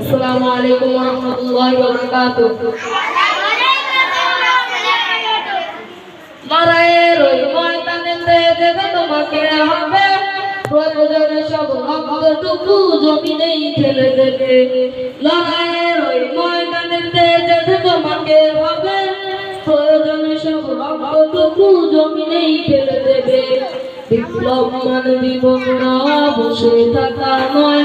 আসসালামু আলাইকুম ওয়া রাহমাতুল্লাহি ওয়া বারাকাতুহু লড়াইয়ের ওই ময়দানেতে যেতে তোমাকে হবে প্রয়োজনে সব রক্তটুকু জমিনেই ঠেলে দেবে। লড়াইয়ের ওই ময়দানেতে যেতে তোমাকে হবে প্রয়োজনে সব রক্তটুকু জমিনেই ঠেলে দেবে। বিপ্লব মানে জীবনরা বসে থাকা নয়।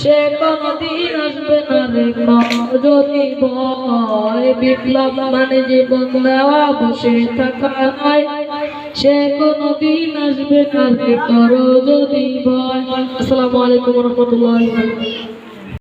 সে কোনদিন আসবে না রে যদি ভয় বিপ্লব মানে জীবন দেওয়া, বসে থাকা নয়। সে কোনদিন আসবে না রে করো যদি ভয় আসসালামু আলাইকুম রহমতুল্লাহ